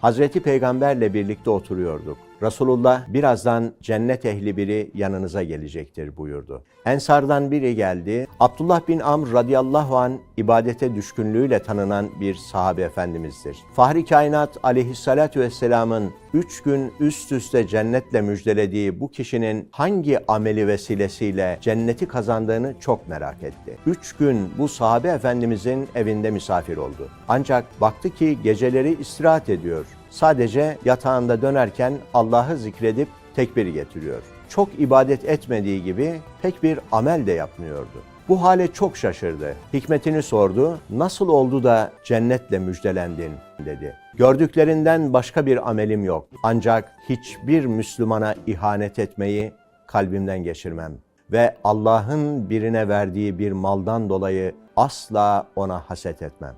Hazreti Peygamberle birlikte oturuyorduk. Resulullah birazdan cennet ehli biri yanınıza gelecektir buyurdu. Ensardan biri geldi. Abdullah bin Amr radıyallahu an ibadete düşkünlüğüyle tanınan bir sahabe efendimizdir. Fahri kainat aleyhissalatu vesselamın üç gün üst üste cennetle müjdelediği bu kişinin hangi ameli vesilesiyle cenneti kazandığını çok merak etti. Üç gün bu sahabe efendimizin evinde misafir oldu. Ancak baktı ki geceleri istirahat ediyor. Sadece yatağında dönerken Allah'ı zikredip tekbir getiriyor. Çok ibadet etmediği gibi pek bir amel de yapmıyordu. Bu hale çok şaşırdı. Hikmetini sordu. Nasıl oldu da cennetle müjdelendin dedi. Gördüklerinden başka bir amelim yok. Ancak hiçbir Müslümana ihanet etmeyi kalbimden geçirmem ve Allah'ın birine verdiği bir maldan dolayı asla ona haset etmem.